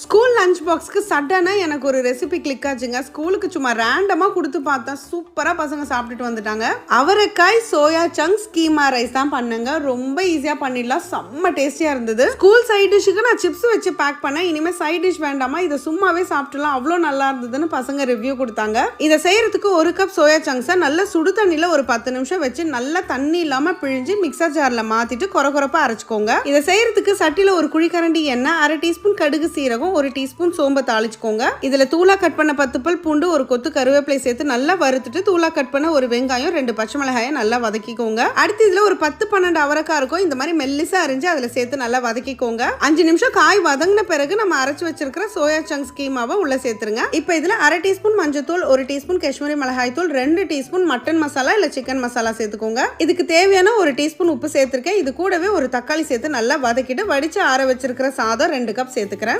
School lunch பாக்ஸ்க்கு சடனாக எனக்கு ஒரு ரெசிபி கிளிக் ஆச்சுங்க. ஸ்கூலுக்கு சும்மா ரேண்டமாக கொடுத்து பார்த்தேன் சூப்பராக பசங்க சாப்பிட்டுட்டு வந்துட்டாங்க. அவரைக்காய் சோயா சங்க்ஸ் கீமா ரைஸ் தான் பண்ணுங்க. ரொம்ப ஈஸியாக பண்ணிடலாம். செம்ம டேஸ்டியாக இருந்தது. ஸ்கூல் சைட் டிஷ்ஷுக்கு நான் சிப்ஸ் வச்சு பேக் பண்ணேன். இனிமேல் சைட் டிஷ் வேண்டாமா? இதை சும்மாவே சாப்பிட்டுலாம் அவ்வளோ நல்லா இருந்ததுன்னு பசங்க ரிவ்யூ கொடுத்தாங்க. இதை செய்யறதுக்கு ஒரு கப் சோயா சங்க்ஸை நல்ல சுடு தண்ணியில் ஒரு பத்து நிமிஷம் வச்சு நல்லா தண்ணி இல்லாமல் பிழிஞ்சு மிக்சர் ஜாரில் மாற்றிட்டு கொர குறப்பாக அரைச்சிக்கோங்க. இதை செய்யறதுக்கு சட்டியில் ஒரு குழிக்கரண்டி எண்ணெய் அரை டீஸ்பூன் கடுகு சீரகம் ஒரு டீஸ்பூன் சோம்பை தாளிச்சுக்கோங்க. இதில் தூளா கட் பண்ண பத்து பல் பூண்டு ஒரு கொத்து கருவேப்பிலை சேர்த்து நல்லா வறுத்துட்டு தூளா கட் பண்ண ஒரு வெங்காயம் ரெண்டு பச்சை மிளகாயை நல்லா வதக்கிக்கோங்க. அடுத்து இதில் ஒரு பத்து பன்னெண்டு அவரக்காய் இருக்கும். இந்த மாதிரி மெல்லிசா அரிஞ்சு அதில் சேர்த்து நல்லா வதக்கிக்கோங்க. அஞ்சு நிமிஷம் காய் வதங்கின பிறகு நம்ம அரைச்சு வச்சிருக்கிற சோயா சங்க்ஸ் கீமாவை உள்ள சேர்த்துருங்க. இப்போ இதில் அரை டீஸ்பூன் மஞ்சத்தூள் ஒரு டீஸ்பூன் காஷ்மீரி மிளகாய் தூள் ரெண்டு டீஸ்பூன் மட்டன் மசாலா இல்லை சிக்கன் மசாலா சேர்த்துக்கோங்க. இதுக்கு தேவையான ஒரு டீஸ்பூன் உப்பு சேர்த்துருக்கேன். இது கூடவே ஒரு தக்காளி சேர்த்து நல்லா வதக்கிட்டு வடிச்சு ஆற வச்சிருக்கிற சாதம் ரெண்டு கப் சேர்த்துக்கிறேன்.